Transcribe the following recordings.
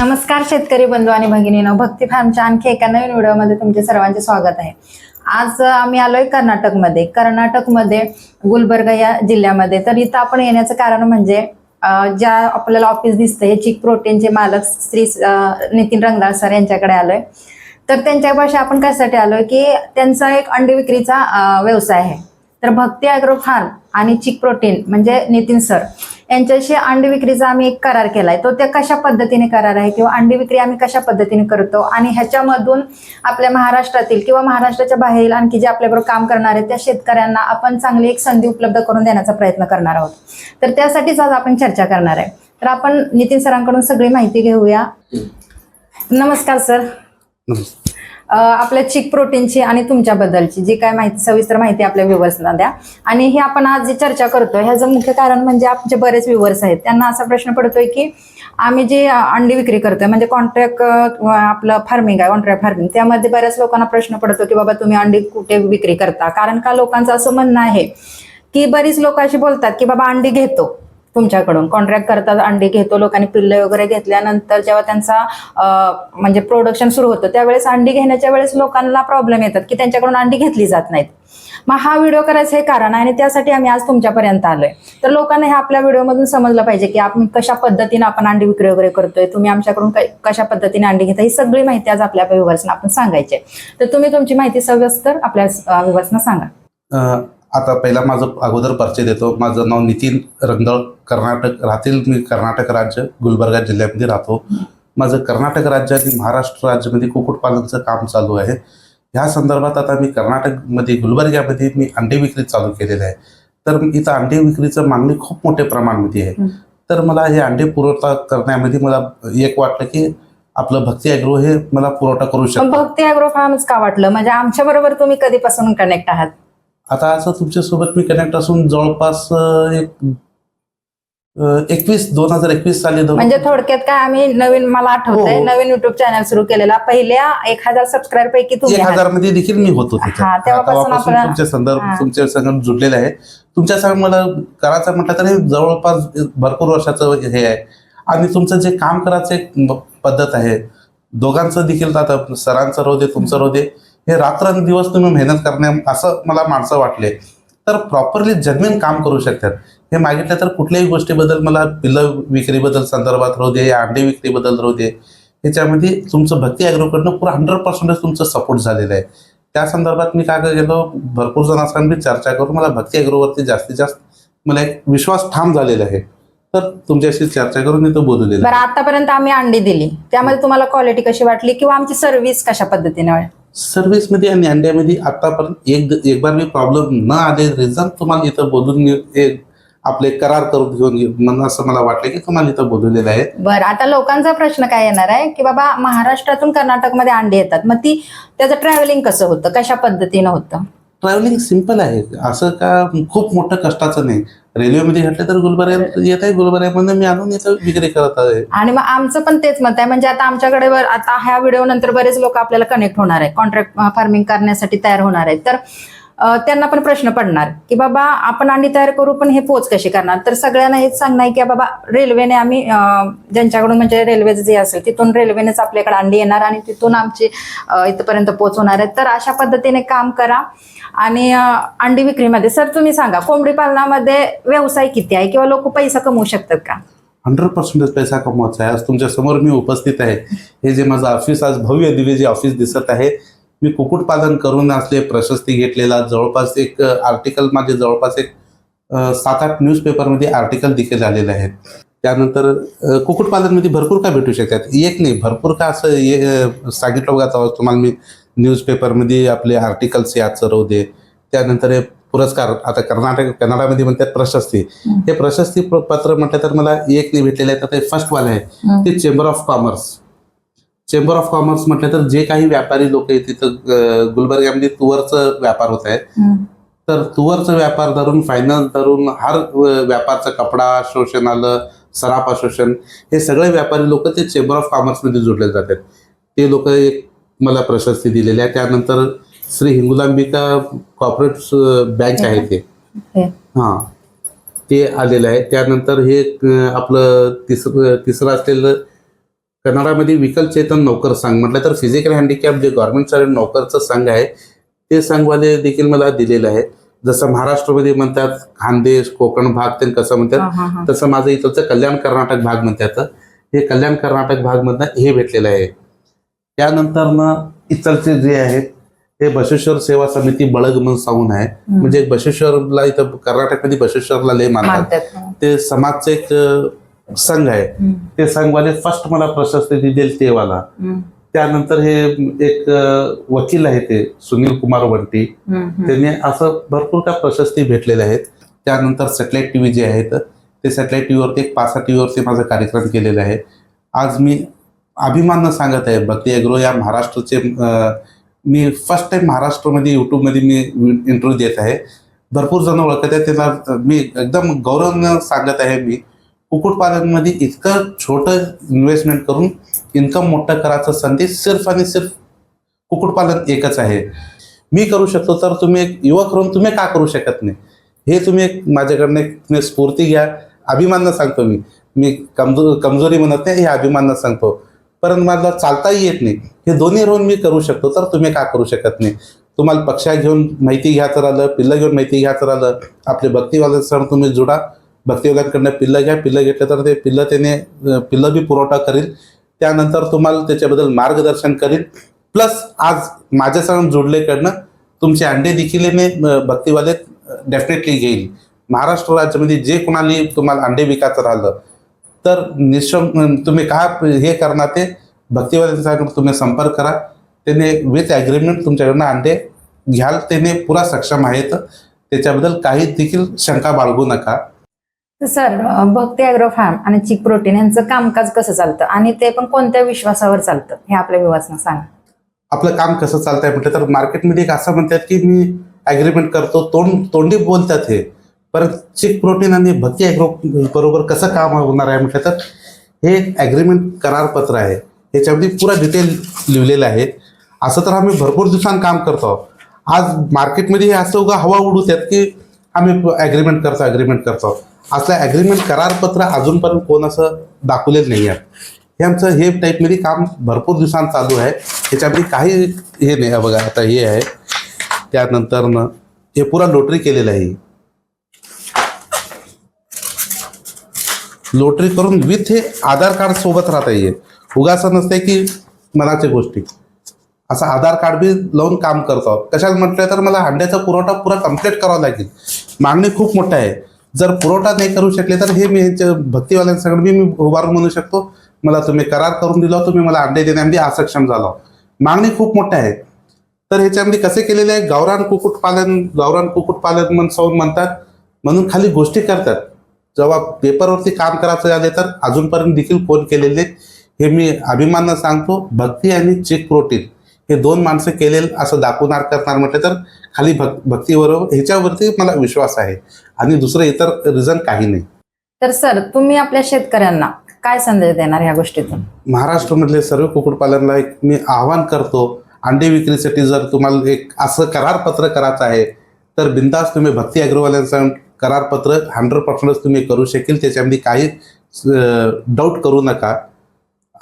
नमस्कार शेतकरी बंधू आणि भगिनीनो भक्ती फार्मच्या आणखी एका नवीन व्हिडिओमध्ये तुमचे सर्वांचे स्वागत आहे. आज आम्ही आलोय कर्नाटकमध्ये. कर्नाटकमध्ये गुलबर्ग या जिल्ह्यामध्ये. तर इथं आपण येण्याचं कारण म्हणजे ज्या आपल्याला ऑफिस दिसतं हे चिक प्रोटीनचे मालक श्री नितीन रंगदार सर यांच्याकडे आलोय. तर त्यांच्यापाशी आपण कशासाठी आलोय की त्यांचा एक अंडी विक्रीचा व्यवसाय आहे. तर भक्ती अॅग्रो फार्म आणि चिक प्रोटीन म्हणजे नितीन सर यांच्याशी अंडी विक्रीचा आम्ही एक करार केलाय. तो त्या कशा पद्धतीने करार आहे किंवा अंडी विक्री आम्ही कशा पद्धतीने करतो? आणि ह्याच्यामधून आपल्या महाराष्ट्रातील किंवा महाराष्ट्राच्या बाहेरील आणखी जे आपल्याबरोबर काम करणार आहेत त्या शेतकऱ्यांना आपण चांगली एक संधी उपलब्ध करून देण्याचा प्रयत्न करणार आहोत. तर त्यासाठीच आज आपण चर्चा करणार आहे. तर आपण नितीन सरांकडून सगळी माहिती घेऊया. नमस्कार सर. नमस्ते अ, आपल्या चिक प्रोटीनची आणि तुमच्याबद्दलची जी काय माहिती सविस्तर माहिती आपल्या व्ह्युअर्सना द्या. आणि हे आपण आज जी चर्चा करतो ह्याचं मुख्य कारण म्हणजे आमचे बरेच व्ह्युअर्स आहेत. त्यांना असा प्रश्न पडतोय की आम्ही जे अंडी विक्री करतोय म्हणजे कॉन्ट्रॅक्ट आपलं फार्मिंग आहे कॉन्ट्रॅक्ट फार्मिंग त्यामध्ये बऱ्याच लोकांना प्रश्न पडतो की बाबा तुम्ही अंडी कुठे विक्री करता? कारण का लोकांचं असं म्हणणं आहे की बरीच लोक अशी बोलतात की बाबा अंडी घेतो. तुमच्याकडून. कॉन्ट्रॅक्ट करतात अंडी घेतो लोकांनी पिल्ले वगैरे घेतल्यानंतर जेव्हा त्यांचा म्हणजे प्रोडक्शन सुरू होतं त्यावेळेस अंडी घेण्याच्या वेळेस लोकांना प्रॉब्लेम येतात की त्यांच्याकडून अंडी घेतली जात नाहीत. मग हा व्हिडिओ करायचं हे कारण आहे आणि त्यासाठी आम्ही आज तुमच्यापर्यंत आलोय. तर लोकांना हे आपल्या व्हिडिओमधून समजलं पाहिजे की आपण कशा पद्धतीने आपण अंडी विक्री वगैरे करतोय तुम्ही आमच्याकडून कशा पद्धतीने अंडी घेता ही सगळी माहिती आज आपल्या व्ह्युअर्सना आपण सांगायची तर तुम्ही तुमची माहिती सविस्तर आपल्या व्ह्युअर्सना सांगा. आता पहिला माझं अगोदर परिचय देतो. माझं नाव नितीन रंगळ कर्नाटक राहतील मी कर्नाटक राज्य गुलबर्गा जिल्ह्यामध्ये राहतो. माझं कर्नाटक राज्य आणि महाराष्ट्र राज्यामध्ये कुक्कुटपालनचं काम चालू आहे. ह्या संदर्भात आता मी कर्नाटकमध्ये गुलबर्ग्यामध्ये मी अंडे विक्री चालू केलेलं आहे. तर इथं अंडे विक्रीचं मागणी खूप मोठ्या प्रमाणामध्ये आहे. तर मला हे अंडे पुरवठा करण्यामध्ये मला एक वाटलं की आपलं भक्ती ॲग्रो हे मला पुरवठा करू शकतो. भक्ती अॅग्रो फार्मच का वाटलं? म्हणजे आमच्या बरोबर तुम्ही कधीपासून कनेक्ट आहात? आता असं तुमच्यासोबत मी कनेक्ट असून जवळपास एक एकवीस दोन हजार एकवीस साली म्हणजे थोडक्यात काय आम्ही नवीन मला आठवतंय हो. नवीन युट्यूब चॅनल सुरू केलेला पहिल्या एक हजार सबस्क्राईब पैकी एक. हजारमध्ये देखील मी होतो. हा, तुमच्या संदर्भ हा. तुमच्या संग जुडलेलं आहे तुमच्या संग मला करायचं म्हटलं तर हे जवळपास भरपूर वर्षाचं हे आहे आणि तुमचं जे काम करायचं एक पद्धत आहे दोघांचं देखील आता सरांचं राहू दे तुमचं राहू दे हे रात्रंदिवस तुम्ही मेहनत करणे असं मला माणसं वाटले. तर प्रॉपरली जन्मीन काम करू शकतात. हे मागितलं तर कुठल्याही गोष्टीबद्दल मला पिल्लं विक्रीबद्दल संदर्भात राहू दे या अंडे विक्रीबद्दल राहू दे. याच्यामध्ये तुमचं भक्ती ॲग्रोकडनं पुरा हंड्रेड पर्सेंटेज तुमचं सपोर्ट झालेलं आहे. त्या संदर्भात मी काय गेलो भरपूर जणांसंग चर्चा करून मला भक्ती ॲग्रोवरती जास्तीत जास्त मला एक विश्वास ठाम झालेला आहे. तर तुमच्याशी चर्चा करून मी तो बोलू आहे. आतापर्यंत आम्ही अंडी दिली. त्यामध्ये तुम्हाला क्वालिटी कशी वाटली किंवा आमची सर्व्हिस कशा पद्धतीने? वाटली? सर्व्हिसमध्ये आणि अंड्यामध्ये आतापर्यंत एक एक बार मी प्रॉब्लेम न आले रिझन तुम्हाला इथं बोलून एक आपले करार करून घेऊन म्हणून असं मला वाटलं की तुम्हाला इथं बोलवलेलं आहे. बरं आता लोकांचा प्रश्न काय येणार आहे की बाबा महाराष्ट्रातून कर्नाटकमध्ये अंडी येतात. मग ती त्याचं ट्रॅव्हलिंग कसं होतं? कशा पद्धतीनं होतं? ट्रॅव्हलिंग सिंपल आहे. असं का खूप मोठं कष्टाचं नाही. रेल्वेमध्ये घातलं तर गुलबर्गा येत आहे गुलबर्ग्यामध्ये मी आणून याचा विक्री करत आहे. आणि मग आमचं पण तेच मत आहे. म्हणजे आता आमच्याकडे आता ह्या व्हिडिओ नंतर बरेच लोक आपल्याला कनेक्ट होणार आहे. कॉन्ट्रॅक्ट फार्मिंग करण्यासाठी तयार होणार आहेत. तर त्यांना पण प्रश्न पडणार की बाबा आपण अंडी तयार करू पण हे पोच कशी करणार? तर सगळ्यांना हेच सांगणं आहे की बाबा रेल्वेने आम्ही ज्यांच्याकडून म्हणजे रेल्वेचं जे असेल तिथून रेल्वेनेच आपल्याकडे अंडी येणार आणि तिथून आमची अं, इथपर्यंत पोहोचवणार आहेत तर अशा पद्धतीने काम करा. आणि अंडी विक्रीमध्ये सर तुम्ही सांगा कोंबडी पालनामध्ये व्यवसाय किती आहे किंवा लोक पैसा कमवू शकतात का? हंड्रेड पर्सेंटेज पैसा कमवायचा आहे. आज तुमच्यासमोर मी उपस्थित आहे. हे जे माझं ऑफिस आज भव्य दिव्य जे ऑफिस दिसत आहे मी कुक्कुटपालन करून असले प्रशस्ती घेतलेला जवळपास एक आर्टिकल माझे जवळपास एक सात आठ न्यूजपेपरमध्ये आर्टिकल देखील आलेले आहेत. त्यानंतर कुक्कुटपालनमध्ये भरपूर काय भेटू शकतात? एक नाही भरपूर का असं हे, सांगितलं बघा तुम्हाला मी न्यूजपेपरमध्ये आपले आर्टिकल्स याचं राहू दे. त्यानंतर हे पुरस्कार आता कर्नाटक कन्नडामध्ये म्हणतात प्रशस्ती. हं. प्रशस्ती पत्र म्हटलं तर मला एक नाही भेटलेलं आहे तर ते फर्स्ट वाले आहे. ते chamber of commerce chamber of commerce म्हटलं तर जे काही व्यापारी लोक आहेत तिथं गुलबर्ग्यामध्ये तुवरचं व्यापार होत आहे. तर तुवरचा व्यापार धरून फायनान्स धरून हर व्यापारचा कपडा शोषण आलं सराफा शोषण हे सगळे व्यापारी लोक ते चेंबर ऑफ कॉमर्समध्ये जोडले जातात. ते लोक एक मला प्रशस्ती दिलेली आहे. त्यानंतर श्री हिंगुलांबिका कॉर्पोरेट बँक आहे ते. हे. ते आलेलं आहे. त्यानंतर हे आपलं तिसरं तिसरं असलेलं कन्नडामध्ये विकल चेतन नौकर संघ म्हटलं तर फिजिकल हँडिकॅप जे गव्हर्नमेंट नौकरचं संघ आहे ते संघवाले देखील मला दिलेलं आहे जसं महाराष्ट्रामध्ये म्हणतात खानदेश कोकण भाग ते कसं म्हणतात. तसं माझं इथलचं कल्याण कर्नाटक भाग म्हणतात हे कल्याण कर्नाटक भागमधनं हे भेटलेलं आहे त्यानंतर ना इथलचे जे आहेत हे बसवेश्वर सेवा समिती बळग म्हणून सांगून आहे. म्हणजे बसवेश्वरला इथं कर्नाटकमध्ये बसवेश्वरला लय मानतात मानतात हो. ते समाजचं एक संघ आहे. ते संघवाले फर्स्ट मला प्रशस्ती दिली ते वाला त्यानंतर हे एक वकील आहे ते सुनील कुमार वंटी. त्यांनी असं भरपूर काय प्रशस्ती भेटलेल्या आहेत. त्यानंतर सॅटेलाईट टीव्ही जे आहेत ते सॅटेलाईट टीव्हीवरती एक पाच सहा टीव्हीवरती माझा कार्यक्रम केलेला आहे. आज मी अभिमानानं सांगत आहे भक्ती अॅग्रो या महाराष्ट्राचे मी फर्स्ट टाइम महाराष्ट्रामध्ये युट्यूबमध्ये मी इंटरव्ह्यू देत आहे. भरपूर जण ओळखत आहेत. त्याला मी एकदम गौरवानं सांगत आहे मी. कुक्कुटपालनमध्ये इतकं छोटं इन्व्हेस्टमेंट करून इन्कम मोठं करायचं संधी सिर्फ आणि सिर्फ कुक्कुटपालन एकच आहे. मी करू शकतो तर तुम्ही एक युवक म्हणून तुम्ही का करू शकत नाही? हे तुम्ही एक माझ्याकडनं एक तुम्ही स्फूर्ती घ्या अभिमानानं सांगतो मी. मी कमजोर कमजोरी म्हणत नाही हे अभिमानानं सांगतो. परंतु मला चालताही येत नाही. हे दोन्ही रोहन मी करू शकतो तर तुम्ही का करू शकत नाही? तुम्हाला पक्षा घेऊन माहिती घ्यायचं राहिलं पिल्लं घेऊन माहिती घ्यायचं राहिलं आपले भक्तीवाल्यांसह तुम्ही जुडा. भक्तीवाल्यांकडनं पिल्लं घ्या पिल्लं घेतलं तर ते पिल्लं त्याने पिल्लं बी पुरवठा करील. त्यानंतर तुम्हाला त्याच्याबद्दल मार्गदर्शन करील. प्लस आज माझ्यासह जोडलेकडनं तुमचे अंडे देखील मी भक्तीवाले डेफिनेटली घेईल महाराष्ट्र राज्यामध्ये जे कोणाला तुम्हाला अंडे विकायचं राहिलं तर निशम तुम्ही का हे करणार ते भक्तीवाल्यांच्याकडे तुम्ही संपर्क करा. त्याने विथ ॲग्रीमेंट तुमच्याकडनं अंडे घ्याल. त्याने पुरा सक्षम आहेत. त्याच्याबद्दल काही देखील शंका बाळगू नका. तर सर भक्ती अॅग्रो फार्म आणि चिक प्रोटीन यांचं कामकाज कसं चालतं? आणि ते पण कोणत्या विश्वासावर चालतं? हे आपल्या विवासना सांगा. आपलं काम कसं चालतंय म्हटलं तर मार्केटमध्ये एक असं म्हणतात की मी ॲग्रीमेंट करतो तोंड तोंडी बोलतात हे. परत चिक प्रोटीन आणि भक्ती ॲग्रो बरोबर कसं काम होणार आहे म्हटलं तर हे ॲग्रीमेंट करारपत्र आहे. याच्यामध्ये पुरा डिटेल लिहिलेलं आहे. असं तर आम्ही भरपूर दिवसांत काम करतो. आज मार्केटमध्ये हे असं उगा हवा उडू आहेत की आम्ही ॲग्रीमेंट करतो ॲग्रीमेंट करतो. असलं ॲग्रीमेंट करारपत्र अजूनपर्यंत कोण असं दाखवलेलं नाही आहे. हे आमचं हे टाईपमध्ये काम भरपूर दिवसांत चालू आहे. त्याच्यामध्ये काही हे नाही बघा आता हे आहे. त्यानंतर हे पुरा लोटरी केलेलं आहे. लोटरी करून विथ हे आधार कार्ड सोबत राहता येईल उगा असं की मनाच्या गोष्टी. असं आधार कार्ड बी लावून काम करतो. तशात म्हटलं तर मला अंड्याचा पुरवठा पुरा कंप्लीट करावा लागेल. मागणी खूप मोठा आहे. जर पुरवठा नाही करू शकले तर हे मी ह्याच्या भक्तीवाल्यांसकडे बी मी उभारून म्हणू शकतो. मला तुम्ही करार करून दिला तुम्ही मला अंडे देण्यामध्ये असक्षम झालो. मागणी खूप मोठ्या आहे. तर ह्याच्यामध्ये कसे केलेले आहे? गावरान कुक्कुटपालन गावरान कुक्कुटपालन म्हणून सौन म्हणतात. म्हणून खाली गोष्टी करतात. जेव्हा पेपरवरती काम करायचं झाले तर अजूनपर्यंत देखील फोन केलेले हे मी अभिमानानं सांगतो. भक्ती आणि चेक प्रोटीन. हे दोन माणसं केलेलं असं दाखवणार करणार म्हटलं तर खाली भक भक्तीबरोबर ह्याच्यावरती मला विश्वास आहे. आणि दुसरं इतर रिझन काही नाही. तर सर तुम्ही आपल्या शेतकऱ्यांना काय संदेश देणार ह्या गोष्टीतून? महाराष्ट्रामधले सर्व कुक्कुटपालनला एक मी आवाहन करतो अंडे विक्रीसाठी जर तुम्हाला एक असं करारपत्र करायचं आहे तर बिंदास तुम्ही भक्ती अग्रवाल्यांचं करारपत्र हंड्रेड पर्सेंटच तुम्ही करू शकेल. त्याच्यामध्ये काही डाऊट करू नका.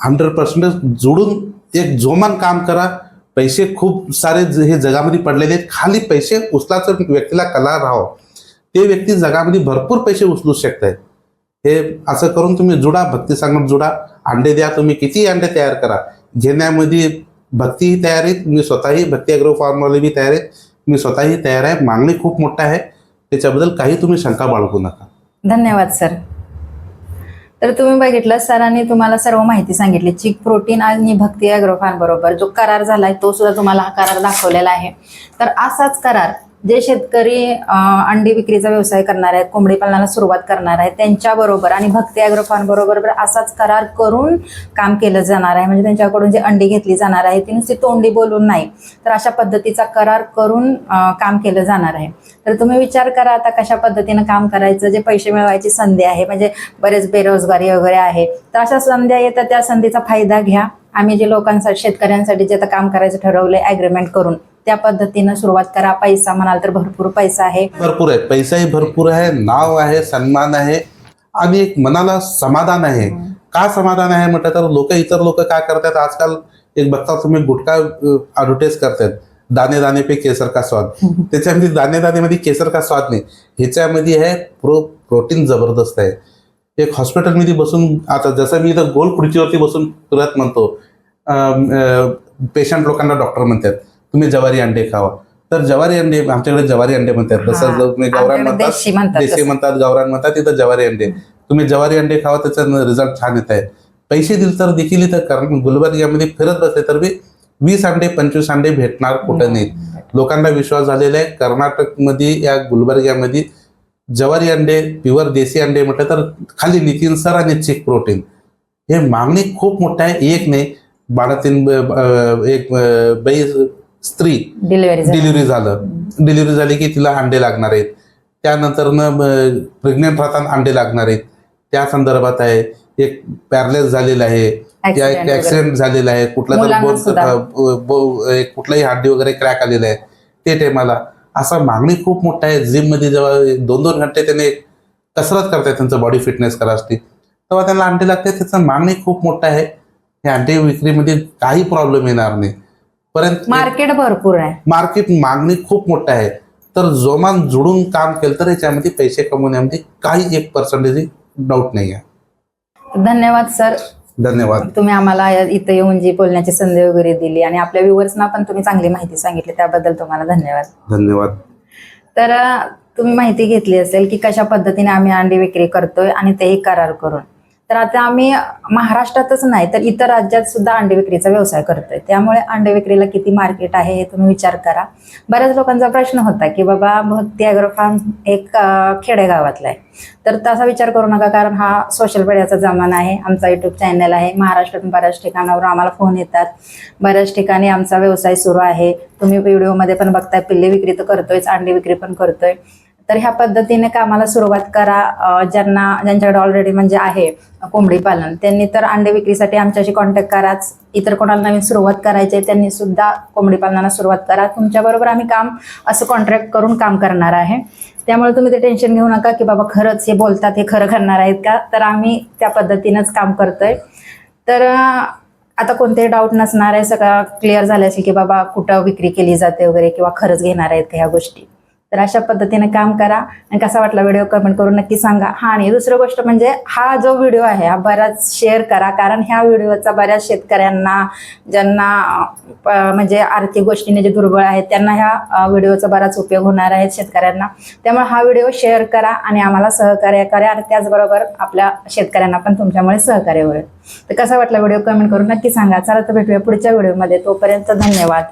हंड्रेड पर्सेंट जोडून एक जोमान काम करा. पैसे खूप सारे हे जगामध्ये पडलेले आहेत. खाली पैसे उचलाचं व्यक्तीला कला राहावं ते व्यक्ती जगामध्ये भरपूर पैसे उचलू शकते हे असं करून तुम्ही जुडा भक्ती संगम जुडा. अंडे द्या तुम्ही किती अंडे तयार करा. घेण्यामध्ये भक्तीही तयार आहेत. मी स्वतःही भक्ती अग्रो फार्मवाले बी तयार आहेत. मी स्वतःही तयार आहे. मागणी खूप मोठा आहे. त्याच्याबद्दल काही तुम्ही शंका बाळगू नका. धन्यवाद सर. तर तुम्ही बघितलं सरांनी तुम्हाला सर्व माहिती सांगितली. चिक प्रोटीन आणि भक्ती अॅग्रोफार्म बरोबर जो करार झालाय तो सुद्धा तुम्हाला हा करार दाखवलेला आहे. तर असाच करार जे शेतकरी अंडी विक्रीचा व्यवसाय करणार आहेत कोंबडी पालनाला सुरुवात करणार आहेत त्यांच्याबरोबर आणि भक्ती अॅग्रो फार्म बरोबर असाच करार करून काम केलं जाणार आहे. म्हणजे त्यांच्याकडून जी अंडी घेतली जाणार आहे ती नुसती तोंडी बोलून नाही तर अशा पद्धतीचा करार करून काम केलं जाणार आहे. तर तुम्ही विचार करा आता कशा पद्धतीनं काम करायचं जे पैसे मिळवायची संधी आहे म्हणजे बरेच बेरोजगारी वगैरे आहे तर अशा संध्या येतात त्या संधीचा फायदा घ्या. आम्ही जे लोकांसाठी शेतकऱ्यांसाठी जे आता काम करायचं ठरवलंय ॲग्रीमेंट करून. त्या पद्धतीनं सुरुवात करा. पैसा म्हणाल तर भरपूर पैसा आहे. भरपूर आहे. पैसाही भरपूर आहे नाव आहे सन्मान आहे आणि एक मनाला समाधान आहे. का समाधान आहे म्हटलं तर लोक इतर लोक काय करतात? आजकाल एक बघता तुम्ही गुटखा ॲडव्हर्टाईज करतात. दाणे दाणे पे केसर का स्वाद. त्याच्यामध्ये दाणे दाणे मध्ये केसर का स्वाद नाही. ह्याच्यामध्ये आहे प्रो प्रोटीन जबरदस्त आहे. एक हॉस्पिटलमध्ये बसून आता जसं मी इथं गोल खुर्चीवरती बसून तुरंत म्हणतो पेशंट लोकांना डॉक्टर म्हणतात. तुम्ही जवारी अंडे खावा. तर जवारी अंडे आमच्याकडे जवारी अंडे म्हणतात. हा. जसं जो तुम्ही गावरान आमच्याकडे म्हणतात देशी म्हणतात तसं. म्हणतात तिथं जवारी अंडे. तुम्ही जवारी अंडे खावा त्याचा रिझल्ट छान येत आहे. पैसे दिले तर देखील इथं कारण गुलबर्ग्यामध्ये फिरत बसले तर बी वीस अंडे पंचवीस अंडे भेटणार कुठं नाहीत लोकांना विश्वास झालेला आहे. कर्नाटकमध्ये या गुलबर्ग्यामध्ये जवारी अंडे प्युअर देशी अंडे म्हटलं तर खाली नितीन सर आणि चिक प्रोटीन. हे मागणी खूप मोठं आहे. एक नाही बाळातीन एक अं, बाई स्त्री डिलिव्हरी डिलिव्हरी झालं. डिलिव्हरी झाली की तिला अंडे लागणार आहेत. त्यानंतर प्रेग्नेंट राहताना अंडे लागणार आहेत. त्या संदर्भात आहे एक पॅरलेस झालेलं आहे. त्या एक ऍक्सिडेंट झालेला आहे. कुठला तर कुठलाही हड्डी वगैरे क्रॅक आलेला आहे. ते टायमाला असा मागणी खूप मोठा आहे. जिममध्ये जेव्हा दोन दोन घंटे त्याने कसरत करतात त्यांचं बॉडी फिटनेस करायसाठी तेव्हा त्यांना अंडे लागते त्याचं मागणी खूप मोठं आहे. या अंडे विक्रीमध्ये काही प्रॉब्लेम येणार नाही. परंतु मार्केट भरपूर आहे. मार्केट मागणी खूप मोठं आहे. तर जोमान जुडून काम केलं तर याच्यामध्ये पैसे कमवण्यामध्ये काही एक पर्सेंटेज डाऊट नाही आहे. धन्यवाद सर. धन्यवाद. तुम्ही आम्हाला इथं येऊन जी बोलण्याची संधी वगैरे दिली आणि आपल्या व्ह्युअर्सना पण तुम्ही चांगली माहिती सांगितली त्याबद्दल तुम्हाला धन्यवाद. धन्यवाद. तर तुम्ही माहिती घेतली असेल की कशा पद्धतीने आम्ही अंडी विक्री करतोय आणि तेही करार करून. तर आता आम्ही महाराष्ट्रातच नाही तर इतर राज्यात सुद्धा अंडी विक्रीचा व्यवसाय करतोय. त्यामुळे अंडे विक्रीला किती मार्केट आहे हे तुम्ही विचार करा. बऱ्याच लोकांचा प्रश्न होता की बाबा भक्ती अॅग्रो फार्म एक खेडेगावातला आहे. तर तसा विचार करू नका कारण हा सोशल मीडियाचा जमाना आहे. आमचा युट्यूब चॅनल आहे. महाराष्ट्रातून बऱ्याच ठिकाणावर आम्हाला फोन येतात. बऱ्याच ठिकाणी आमचा व्यवसाय सुरू आहे. तुम्ही व्हिडिओमध्ये पण बघताय पिल्ले विक्री तर करतोयच अंडी विक्री पण करतोय. तर ह्या पद्धतीने कामाला सुरुवात करा. ज्यांना ज्यांच्याकडे ऑलरेडी म्हणजे आहे कोंबडी पालन त्यांनी तर अंडे विक्रीसाठी आमच्याशी कॉन्टॅक्ट कराच. इतर कोणाला नवीन सुरुवात करायची आहे त्यांनी सुद्धा कोंबडी पालनाला सुरुवात करा. तुमच्याबरोबर आम्ही काम असं कॉन्ट्रॅक्ट करून काम करणार आहे. त्यामुळे तुम्ही ते टेन्शन घेऊ नका की बाबा खरंच हे बोलतात हे खरं करणार आहेत का? तर आम्ही त्या पद्धतीनंच काम करतोय. तर आता कोणतेही डाऊट नसणार आहे. सगळं क्लिअर झालं असेल की बाबा कुठं विक्री केली जाते वगैरे किंवा खरंच घेणार आहेत का ह्या गोष्टी? तर अशा पद्धतीने काम करा आणि कसा वाटला व्हिडिओ कमेंट करून नक्की सांगा. हा आणि दुसरं गोष्ट म्हणजे हा जो व्हिडिओ आहे हा बराच शेअर करा. कारण ह्या व्हिडिओचा बऱ्याच शेतकऱ्यांना ज्यांना म्हणजे आर्थिक गोष्टीने जे दुर्बळ आहेत त्यांना ह्या व्हिडिओचा बराच उपयोग होणार आहे शेतकऱ्यांना. त्यामुळे हा व्हिडिओ शेअर करा आणि आम्हाला सहकार्य करा. आणि त्याचबरोबर आपल्या शेतकऱ्यांना पण तुमच्यामुळे सहकार्य होईल. तर कसा वाटला व्हिडिओ कमेंट करून नक्की सांगा. चला तर भेटूया पुढच्या व्हिडिओमध्ये तोपर्यंत धन्यवाद.